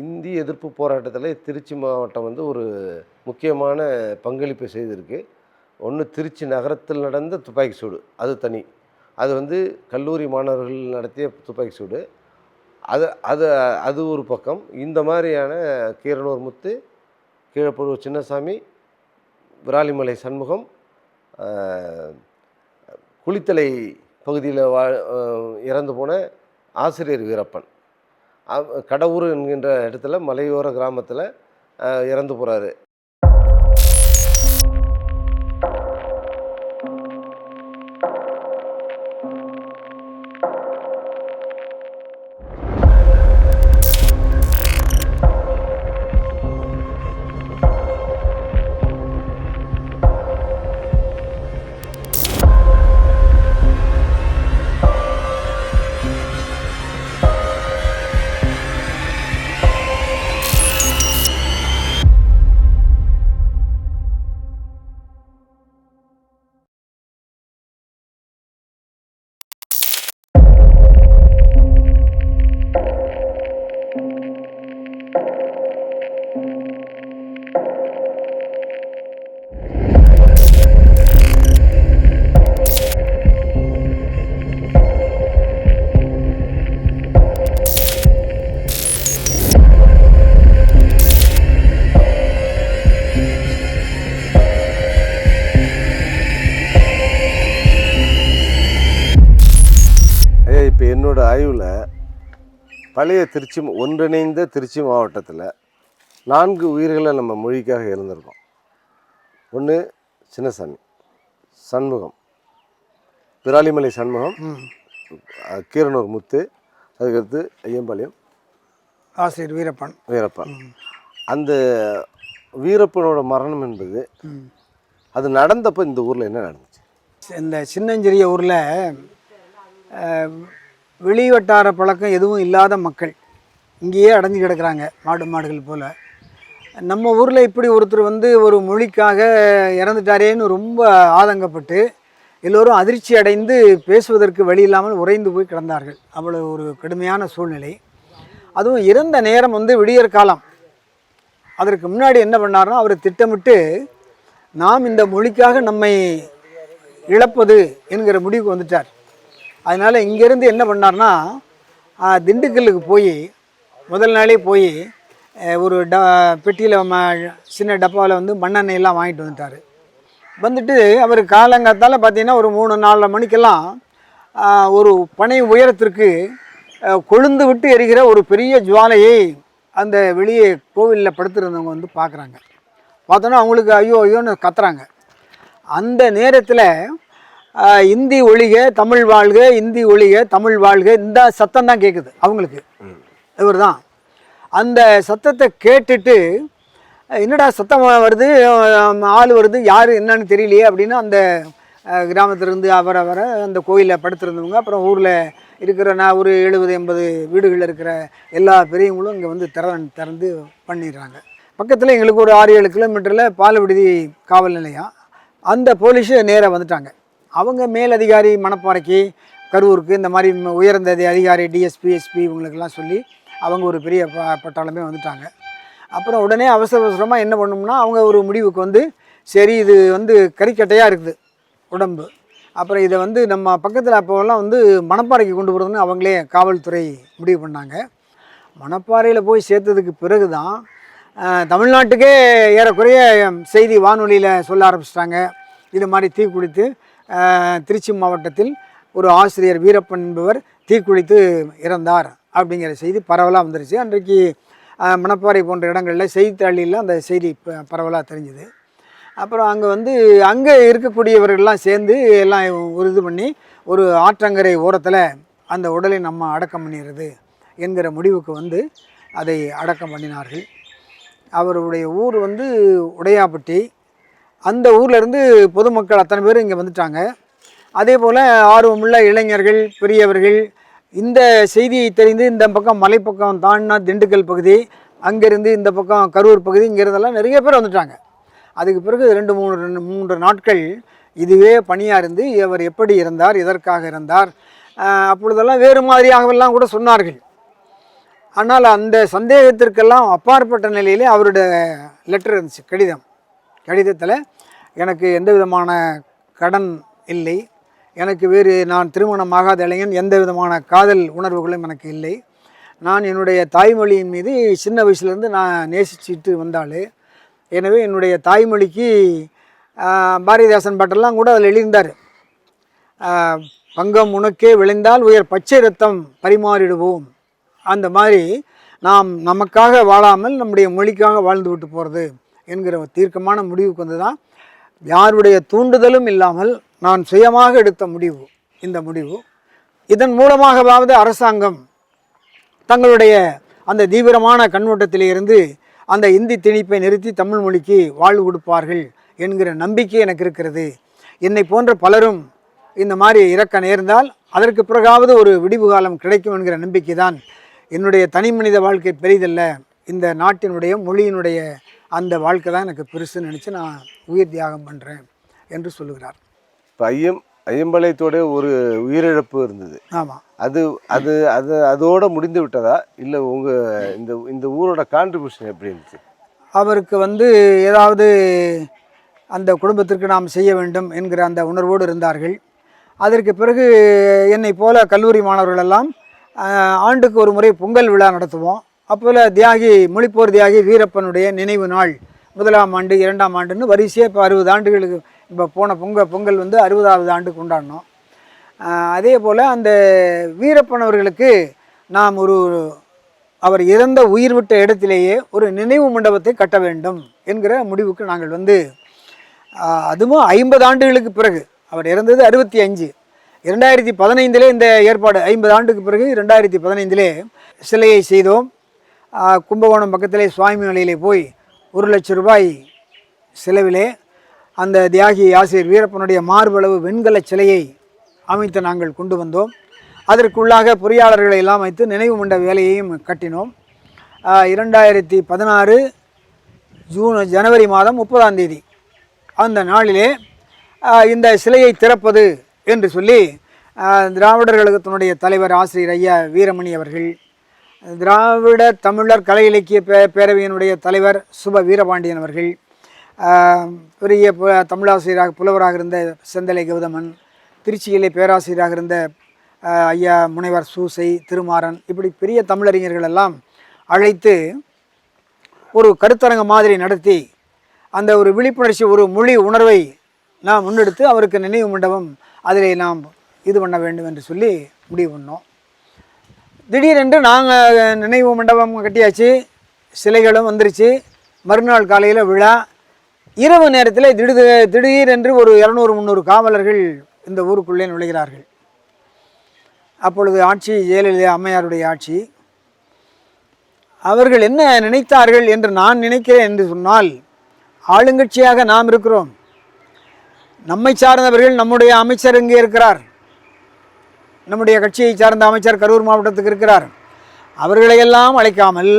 இந்தி எதிர்ப்பு போராட்டத்தில் திருச்சி மாவட்டம் வந்து ஒரு முக்கியமான பங்களிப்பை செய்திருக்கு. ஒன்று திருச்சி நகரத்தில் நடந்த துப்பாக்கி சூடு அது தனி. அது வந்து கல்லூரி மாணவர்கள் நடத்திய துப்பாக்கி சூடு. அது அது அது ஒரு பக்கம். இந்த மாதிரியான கீரனூர் முத்து கீழப்பழூர் சின்னசாமி விராலிமலை சண்முகம் குளித்தலை பகுதியில் வா இறந்து போன ஆசிரியர் வீரப்பன். கடவுர் என்கின்ற இடத்துல மலையோர கிராமத்தில் இறந்து போகிறாரு பழைய திருச்சி ஒன்றிணைந்த திருச்சி மாவட்டத்தில் நான்கு உயிர்களை நம்ம மொழிக்காக இழந்திருக்கோம். ஒன்று சின்னசாமி. சண்முகம். பிராலிமலை சண்முகம் கீரனூர் முத்து அதுக்கடுத்து ஐயம்பாளையம் ஆசிரியர் வீரப்பன். வீரப்பன். அந்த வீரப்பனோட மரணம் என்பது. அது நடந்தப்போ இந்த ஊரில் என்ன நடந்துச்சு? இந்த சின்னஞ்சிறிய ஊரில் வெளிவட்டார பழக்கம் எதுவும் இல்லாத மக்கள் இங்கேயே அடைஞ்சு கிடக்கிறாங்க. மாடு மாடுகள் போல். நம்ம ஊரில் இப்படி ஒருத்தர் வந்து ஒரு மொழிக்காக இறந்துட்டாரேன்னு ரொம்ப ஆதங்கப்பட்டு எல்லோரும் அதிர்ச்சி அடைந்து பேசுவதற்கு வழி இல்லாமல் உறைந்து போய் கிடந்தார்கள். அவ்வளோ ஒரு கடுமையான சூழ்நிலை. அதுவும் இறந்த நேரம் வந்து விடியற் காலம். அதற்கு முன்னாடி என்ன பண்ணாருன்னா அவர் திட்டமிட்டு நாம் இந்த மொழிக்காக நம்மை இழப்பது என்கிற முடிவுக்கு வந்துட்டார். அதனால் இங்கேருந்து என்ன பண்ணார்னா திண்டுக்கல்லுக்கு போய் முதல் நாளே போய் ஒரு ட பெட்டியில் ம சின்ன டப்பாவில் வந்து மண்ணெண்ணெய் எல்லாம் வாங்கிட்டு வந்துட்டார். வந்துட்டு அவர் காலங்காத்தால் பார்த்தீங்கன்னா ஒரு மூணு நாலரை மணிக்கெல்லாம் ஒரு பனை உயரத்திற்கு கொழுந்து விட்டு எரிகிற ஒரு பெரிய ஜுவாலையை அந்த வெளியே கோவிலில் படுத்துருந்தவங்க வந்து பார்க்குறாங்க பார்த்தோன்னா அவங்களுக்கு ஐயோ ஐயோன்னு கத்துறாங்க. அந்த நேரத்தில் இந்தி ஒழிக தமிழ் வாழ்க இந்தி ஒழிக தமிழ் வாழ்க இந்த சத்தம் தான் கேட்குது அவங்களுக்கு. இவர் தான் அந்த சத்தத்தை கேட்டுட்டு என்னடா சத்தம் வருது ஆள் வருது யார் என்னன்னு தெரியலையே அப்படின்னு அந்த கிராமத்திலிருந்து அவர வர அந்த கோயிலில் படுத்திருந்தவங்க அப்புறம் ஊரில் இருக்கிற நான் ஒரு எழுபது எண்பது வீடுகளில் இருக்கிற எல்லா பெரியவங்களும் இங்கே வந்து திற திறந்து பண்ணிடுறாங்க. பக்கத்தில் எங்களுக்கு ஒரு ஆறு ஏழு கிலோமீட்டரில் பால் விடுதி காவல் நிலையம். அந்த போலீஸு நேராக வந்துட்டாங்க. அவங்க மேலதிகாரி மணப்பாறைக்கு கரூருக்கு இந்த மாதிரி உயர்ந்த அதிகாரி டிஎஸ்பி எஸ்பி இவங்களுக்கெல்லாம் சொல்லி அவங்க ஒரு பெரிய ப பட்டாளமே வந்துட்டாங்க. அப்புறம் உடனே அவசர அவசரமாக என்ன பண்ணோம்னா அவங்க ஒரு முடிவுக்கு வந்து சரி இது வந்து கறிக்கட்டையாக இருக்குது உடம்பு. அப்புறம் இதை வந்து நம்ம பக்கத்தில் அப்போல்லாம் வந்து மணப்பாறைக்கு கொண்டு போகிறதுன்னு அவங்களே காவல்துறை முடிவு பண்ணாங்க. மணப்பாறையில் போய் சேர்த்ததுக்கு பிறகு தான் தமிழ்நாட்டுக்கே ஏறக்குறைய செய்தி வானொலியில் சொல்ல ஆரம்பிச்சிட்டாங்க. இது மாதிரி தீ குடித்து திருச்சி மாவட்டத்தில் ஒரு ஆசிரியர் வீரப்பன் என்பவர் தீக்குளித்து இறந்தார் அப்படிங்கிற செய்தி பரவலாக வந்துருச்சு. அன்றைக்கு மணப்பாறை போன்ற இடங்களில் செய்தித்தாளியில் அந்த செய்தி ப- பரவலாக தெரிஞ்சுது. அப்புறம் அங்கே வந்து அங்கே இருக்கக்கூடியவர்கள்லாம் சேர்ந்து எல்லாம் ஒரு இது பண்ணி ஒரு ஆற்றங்கரை ஓரத்தில் அந்த உடலை நம்ம அடக்கம் பண்ணிடுறது என்கிற முடிவுக்கு வந்து அதை அடக்கம் பண்ணினார்கள். அவருடைய ஊர் வந்து உடையாப்பட்டி அந்த ஊர்லேருந்து பொதுமக்கள் அத்தனை பேர் இங்கே வந்துட்டாங்க. அதே போல் ஆர்வமுள்ள இளைஞர்கள் பெரியவர்கள் இந்த செய்தியை தெரிந்து இந்த பக்கம் மலைப்பக்கம் தாண்டினா திண்டுக்கல் பகுதி அங்கேருந்து இந்த பக்கம் கரூர் பகுதி இங்கிறதெல்லாம் நிறைய பேர் வந்துட்டாங்க. அதுக்கு பிறகு ரெண்டு மூணு ரெண்டு மூன்று நாட்கள் இதுவே பணியாக இருந்து இவர் எப்படி இருந்தார் எதற்காக இருந்தார் அப்பொழுதெல்லாம் வேறு மாதிரியாகவெல்லாம் கூட சொன்னார்கள். ஆனால் அந்த சந்தேகத்திற்கெல்லாம் அப்பாற்பட்ட நிலையிலே அவருடைய லெட்டர் இருந்துச்சு கடிதம். கடிதத்தில் எனக்கு எந்த விதமான கடன் இல்லை. எனக்கு வேறு நான் திருமணமாகாத இளைஞன் எந்த விதமான காதல் உணர்வுகளும் எனக்கு இல்லை. நான் என்னுடைய தாய்மொழியின் மீது சின்ன வயசுலேருந்து நான் நேசிச்சுட்டு வந்தாள். எனவே என்னுடைய தாய்மொழிக்கு பாரதிதாசன் பாட்டெல்லாம் கூட அதில் எழுந்தார் பங்கம் உனக்கே விளைந்தால் உயர் பச்சை ரத்தம் பரிமாறிடுவோம். அந்த மாதிரி நாம் நமக்காக வாழாமல் நம்முடைய மொழிக்காக வாழ்ந்து விட்டு போகிறது என்கிற ஒரு தீர்க்கமான முடிவுக்கு வந்து தான் யாருடைய தூண்டுதலும் இல்லாமல் நான் சுயமாக எடுத்த முடிவு இந்த முடிவு. இதன் மூலமாகவாவது அரசாங்கம் தங்களுடைய அந்த தீவிரமான கண்ணோட்டத்திலிருந்து அந்த இந்தி திணிப்பை நிறுத்தி தமிழ் மொழிக்கு வாழ்வு கொடுப்பார்கள் என்கிற நம்பிக்கை எனக்கு இருக்கிறது. என்னை போன்ற பலரும் இந்த மாதிரி இறக்க நேர்ந்தால் அதற்கு பிறகாவது ஒரு விடிவு காலம் கிடைக்கும் என்கிற நம்பிக்கை தான் என்னுடைய தனி மனித வாழ்க்கை பெரிதல்ல. இந்த நாட்டினுடைய மொழியினுடைய அந்த வாழ்க்கை தான் எனக்கு பெருசுன்னு நினச்சி நான் உயிர் தியாகம் பண்ணுறேன் என்று சொல்லுகிறார். இப்போ ஐயம் ஐயம்பாளையத்தோட ஒரு உயிரிழப்பு இருந்தது. ஆமாம் அது அது அது அதோட முடிந்து விட்டதா? இல்லை உங்கள் இந்த இந்த ஊரோட கான்ட்ரிபியூஷன் எப்படி இருந்துச்சு? அவருக்கு வந்து ஏதாவது அந்த குடும்பத்திற்கு நாம் செய்ய வேண்டும் என்கிற அந்த உணர்வோடு இருந்தார்கள். அதற்கு பிறகு என்னை போல கல்லூரி மாணவர்கள் எல்லாம் ஆஹ், ஆண்டுக்கு ஒரு முறை பொங்கல் விழா நடத்துவோம். அப்போல தியாகி மொழிப்போர் தியாகி வீரப்பனுடைய நினைவு நாள். முதலாம் ஆண்டு இரண்டாம் ஆண்டுன்னு வரிசையாக இப்போ அறுபது ஆண்டுகளுக்கு இப்போ போன பொங்கல் பொங்கல் வந்து அறுபதாவது ஆண்டு கொண்டாடினோம் அதே போல் அந்த வீரப்பன் அவர்களுக்கு நாம் ஒரு அவர் இறந்த உயிர் விட்ட இடத்திலேயே ஒரு நினைவு மண்டபத்தை கட்ட வேண்டும் என்கிற முடிவுக்கு நாங்கள் வந்து அதுவும் ஐம்பது ஆண்டுகளுக்கு பிறகு. அவர் இறந்தது அறுபத்தி அஞ்சு. இரண்டாயிரத்தி பதினைந்திலே இந்த ஏற்பாடு ஐம்பது ஆண்டுக்கு பிறகு ரெண்டாயிரத்தி பதினைந்திலே சிலையை செய்தோம். கும்பகோணம் பக்கத்திலே சுவாமி மலையிலே போய் ஒரு லட்சம் ரூபாய் செலவிலே அந்த தியாகி ஆசிரியர் வீரப்பனுடைய மார்பளவு வெண்கல சிலையை அமைத்து நாங்கள் கொண்டு வந்தோம். அதற்குள்ளாக பொறியாளர்களை எல்லாம் வைத்து நினைவு மண்ட வேலையையும் கட்டினோம். இரண்டாயிரத்தி பதினாறு ஜூன் ஜனவரி மாதம் முப்பதாம் தேதி. அந்த நாளிலே இந்த சிலையை திறப்பது என்று சொல்லி திராவிடர் கழகத்தினுடைய தலைவர் ஆசிரியர் ஐயா வீரமணி அவர்கள் திராவிட தமிழர் கலை இலக்கிய பே பேரவையினுடைய தலைவர் சுப வீரபாண்டியன் அவர்கள் பெரிய தமிழாசிரியராக புலவராக இருந்த செந்தலை கௌதமன் திருச்சியிலே பேராசிரியராக இருந்த ஐயா முனைவர் சூசை திருமாறன் இப்படி பெரிய தமிழறிஞர்கள் எல்லாம் அழைத்து ஒரு கருத்தரங்கம் மாதிரி நடத்தி அந்த ஒரு விழிப்புணர்ச்சி ஒரு மொழி உணர்வை நாம் முன்னெடுத்து அவருக்கு நினைவு மண்டபம் அதிலே நாம் இது பண்ண வேண்டும் என்று சொல்லி முடிவு பண்ணோம். திடீரென்று நாங்கள் நினைவு மண்டபம் கட்டியாச்சு. சிலைகளும் வந்துருச்சு. மறுநாள் காலையில் விழா. இரவு நேரத்தில் திடீர் திடீரென்று ஒரு இரநூறு முந்நூறு காவலர்கள் இந்த ஊருக்குள்ளே நுழைகிறார்கள். அப்பொழுது ஆட்சி ஜெயலலிதா அம்மையாருடைய ஆட்சி. அவர்கள் என்ன நினைத்தார்கள் என்று நான் நினைக்கிறேன் என்று சொன்னால் ஆளுங்கட்சியாக நாம் இருக்கிறோம். நம்மை சார்ந்தவர்கள் நம்முடைய அமைச்சர் இங்கே இருக்கிறார்? நம்முடைய கட்சியை சார்ந்த அமைச்சர் கரூர் மாவட்டத்துக்கு இருக்கிறார். அவர்களையெல்லாம் அழைக்காமல்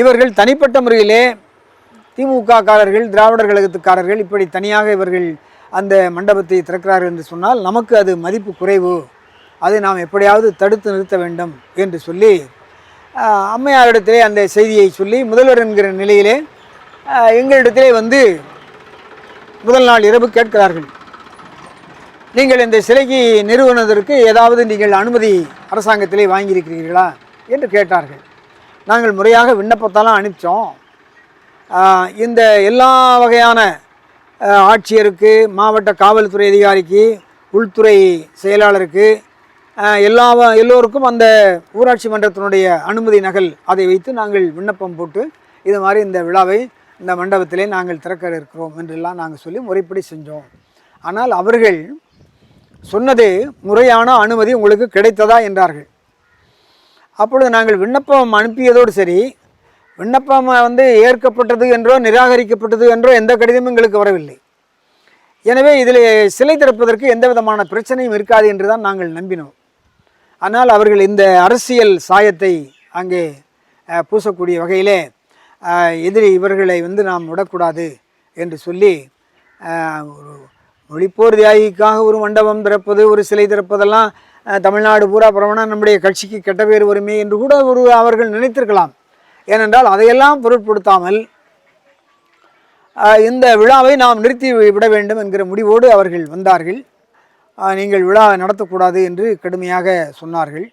இவர்கள் தனிப்பட்ட முறையிலே திமுக காரர்கள் திராவிடர் கழகத்துக்காரர்கள் இப்படி தனியாக இவர்கள் அந்த மண்டபத்தை திறக்கிறார்கள் என்று சொன்னால் நமக்கு அது மதிப்பு குறைவு. அதை நாம் எப்படியாவது தடுத்து நிறுத்த வேண்டும் என்று சொல்லி அம்மையாரிடத்திலே அந்த செய்தியை சொல்லி முதல்வர் என்கிற நிலையிலே எங்களிடத்திலே வந்து முதல் நாள் இரவு கேட்கிறார்கள். நீங்கள் இந்த சிலைக்கு நிறுவனதற்கு ஏதாவது நீங்கள் அனுமதி அரசாங்கத்திலே வாங்கியிருக்கிறீர்களா என்று கேட்டார்கள். நாங்கள் முறையாக விண்ணப்பத்தெல்லாம் அனுப்பிச்சோம். இந்த எல்லா வகையான ஆட்சியருக்கு மாவட்ட காவல்துறை அதிகாரிக்கு உள்துறை செயலாளருக்கு எல்லா எல்லோருக்கும் அந்த ஊராட்சி மன்றத்தினுடைய அனுமதி நகல் அதை வைத்து நாங்கள் விண்ணப்பம் போட்டு இது மாதிரி இந்த விழாவை இந்த மண்டபத்திலே நாங்கள் திறக்க இருக்கிறோம் என்றெல்லாம் நாங்கள் சொல்லி முறைப்படி செஞ்சோம். ஆனால் அவர்கள் சொன்னது முறையான அனுமதி உங்களுக்கு கிடைத்ததா என்றார்கள். அப்பொழுது நாங்கள் விண்ணப்பம் அனுப்பியதோடு சரி விண்ணப்பம் வந்து ஏற்கப்பட்டது என்றோ நிராகரிக்கப்பட்டது என்றோ எந்த கடிதமும் எங்களுக்கு வரவில்லை. எனவே இதில் சிலை திறப்பதற்கு எந்த விதமான பிரச்சனையும் இருக்காது என்று தான் நாங்கள் நம்பினோம். ஆனால் அவர்கள் இந்த அரசியல் சாயத்தை அங்கே பூசக்கூடிய வகையிலே எதிரி இவர்களை வந்து நாம் விடக்கூடாது என்று சொல்லி ஒரு மொழிப்போர் தியாகிக்காக ஒரு மண்டபம் திறப்பது ஒரு சிலை திறப்பதெல்லாம் தமிழ்நாடு பூரா பரவனா நம்முடைய கட்சிக்கு கெட்ட பேர் வருமே என்று கூட ஒரு அவர்கள் நினைத்திருக்கலாம். ஏனென்றால் அதையெல்லாம் பொருட்படுத்தாமல் இந்த விழாவை நாம் நிறுத்தி விட வேண்டும் என்கிற முடிவோடு அவர்கள் வந்தார்கள். நீங்கள் விழா நடத்தக்கூடாது என்று கடுமையாக சொன்னார்கள்.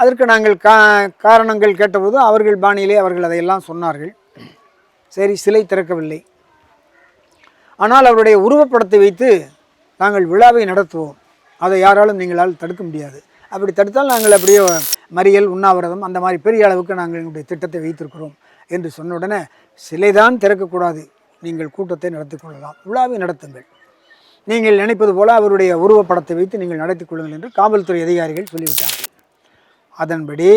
அதற்கு நாங்கள் கா காரணங்கள் கேட்டபோது அவர்கள் பாணியிலே அவர்கள் அதையெல்லாம் சொன்னார்கள். சரி சிலை திறக்கவில்லை. ஆனால் அவருடைய உருவப்படத்தை வைத்து நாங்கள் விழாவை நடத்துவோம். அதை யாராலும் நீங்களால் தடுக்க முடியாது. அப்படி தடுத்தால் நாங்கள் அப்படியே மறியல் உண்ணாவிரதம் அந்த மாதிரி பெரிய அளவுக்கு நாங்கள் எங்களுடைய திட்டத்தை வைத்திருக்கிறோம் என்று சொன்ன உடனே சிலைதான் திறக்கக்கூடாது. நீங்கள் கூட்டத்தை நடத்தி கொள்ளலாம். விழாவை நடத்துங்கள். நீங்கள் நினைப்பது போல அவருடைய உருவப்படத்தை வைத்து நீங்கள் நடத்தி கொள்ளுங்கள் என்று காவல்துறை அதிகாரிகள் சொல்லிவிட்டார்கள். அதன்படி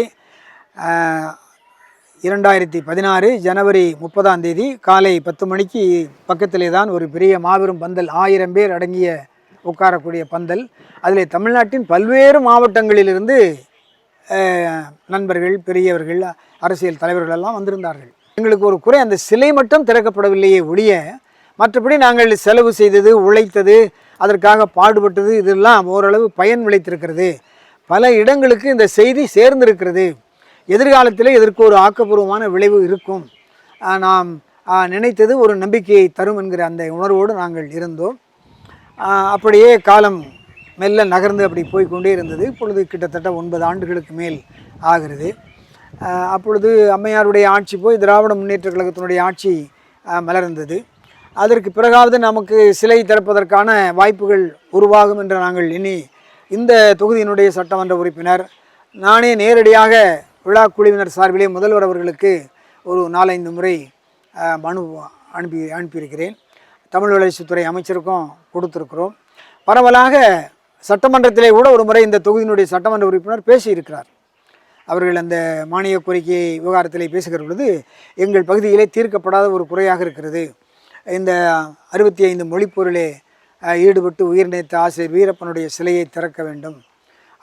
இரண்டாயிரத்தி பதினாறு ஜனவரி முப்பதாம் தேதி காலை பத்து மணிக்கு பக்கத்திலே தான் ஒரு பெரிய மாபெரும் பந்தல் ஆயிரம் பேர் அடங்கிய உட்காரக்கூடிய பந்தல். அதில் தமிழ்நாட்டின் பல்வேறு மாவட்டங்களிலிருந்து நண்பர்கள் பெரியவர்கள் அரசியல் தலைவர்கள் எல்லாம் வந்திருந்தார்கள். எங்களுக்கு ஒரு குறை அந்த சிலை மட்டும் திறக்கப்படவில்லையே ஒழிய மற்றபடி நாங்கள் செலவு செய்தது உழைத்தது அதற்காக பாடுபட்டது இதெல்லாம் ஓரளவு பயன் விளைத்திருக்கிறது. பல இடங்களுக்கு இந்த செய்தி சேர்ந்திருக்கிறது. எதிர்காலத்தில் இதற்கு ஒரு ஆக்கப்பூர்வமான விளைவு இருக்கும். நாம் நினைத்தது ஒரு நம்பிக்கையை தரும் என்கிற அந்த உணர்வோடு நாங்கள் இருந்தோம். அப்படியே காலம் மெல்ல நகர்ந்து அப்படி போய்கொண்டே இருந்தது. இப்பொழுது கிட்டத்தட்ட ஒன்பது ஆண்டுகளுக்கு மேல் ஆகிறது. அப்பொழுது அம்மையாருடைய ஆட்சி போய் திராவிட முன்னேற்ற கழகத்தினுடைய ஆட்சி மலர்ந்தது. அதற்கு பிறகாவது நமக்கு சிலை திறப்பதற்கான வாய்ப்புகள் உருவாகும் என்று நாங்கள் இனி இந்த தொகுதியினுடைய சட்டமன்ற உறுப்பினர் நானே நேரடியாக விழா குழுவினர் சார்பிலே முதல்வர் அவர்களுக்கு ஒரு நாலைந்து முறை மனு அனுப்பி அனுப்பியிருக்கிறேன். தமிழ் வளர்ச்சித்துறை அமைச்சருக்கும் கொடுத்துருக்கிறோம். பரவலாக சட்டமன்றத்திலே கூட ஒரு முறை இந்த தொகுதியினுடைய சட்டமன்ற உறுப்பினர் பேசியிருக்கிறார். அவர்கள் அந்த மானிய கோரிக்கை விவகாரத்திலே பேசுகிற பொழுது எங்கள் பகுதியிலே தீர்க்கப்படாத ஒரு குறையாக இருக்கிறது. இந்த அறுபத்தி ஐந்து மொழிப்பொருளே ஈடுபட்டு உயிர்நீத்த ஆசிரியர் வீரப்பனுடைய சிலையை திறக்க வேண்டும்.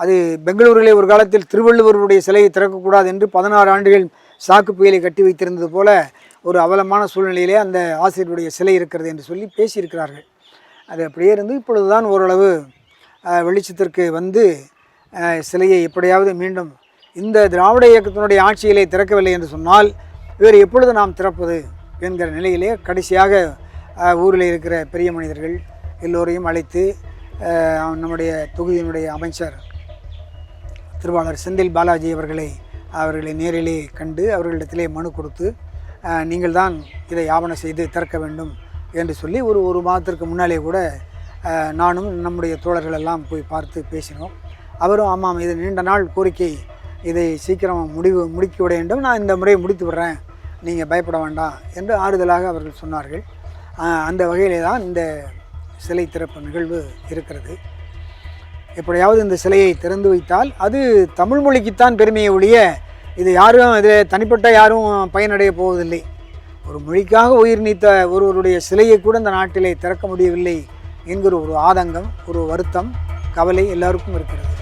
அது பெங்களூரிலே ஒரு காலத்தில் திருவள்ளுவருடைய சிலையை திறக்கக்கூடாது என்று பதினாறு ஆண்டுகள் சாக்கு புயலை கட்டி வைத்திருந்தது போல ஒரு அவலமான சூழ்நிலையிலே அந்த ஆசிரியருடைய சிலை இருக்கிறது என்று சொல்லி பேசியிருக்கிறார்கள். அது அப்படியே இருந்து இப்பொழுதுதான் ஓரளவு வெளிச்சத்திற்கு வந்து சிலையை எப்படியாவது மீண்டும் இந்த திராவிட இயக்கத்தினுடைய ஆட்சியிலே திறக்கவில்லை என்று சொன்னால் இவர் எப்பொழுது நாம் திறப்பது என்கிற நிலையிலே கடைசியாக ஊரில் இருக்கிற பெரிய மனிதர்கள் எல்லோரையும் அழைத்து நம்முடைய தொகுதியினுடைய அமைச்சர் திருவாளர் செந்தில் பாலாஜி அவர்களை அவர்களை நேரிலே கண்டு அவர்களிடத்திலே மனு கொடுத்து நீங்கள் தான் இதை ஆவண செய்து திறக்க வேண்டும் என்று சொல்லி ஒரு ஒரு மாதத்திற்கு முன்னாலே கூட நானும் நம்முடைய தோழர்கள் எல்லாம் போய் பார்த்து பேசினோம். அவரும் ஆமாம் இது நீண்ட நாள் கோரிக்கை. இதை சீக்கிரம் முடிவு முடிக்க விட வேண்டும். நான் இந்த முறையை முடித்து விடுறேன். நீங்கள் பயப்பட வேண்டாம் என்று ஆறுதலாக அவர்கள் சொன்னார்கள். அந்த வகையிலே தான் இந்த சிலை திறப்பு நிகழ்வு இருக்கிறது. எப்படியாவது இந்த சிலையை திறந்து வைத்தால் அது தமிழ் மொழிக்குத்தான் பெருமையை ஒழிய இது யாரும் இது தனிப்பட்ட யாரும் பயனடைய போவதில்லை. ஒரு மொழிக்காக உயிர் நீத்த ஒருவருடைய சிலையை கூட இந்த நாட்டிலே திறக்க முடியவில்லை என்கிற ஒரு ஆதங்கம் ஒரு வருத்தம் கவலை எல்லாருக்கும் இருக்கிறது.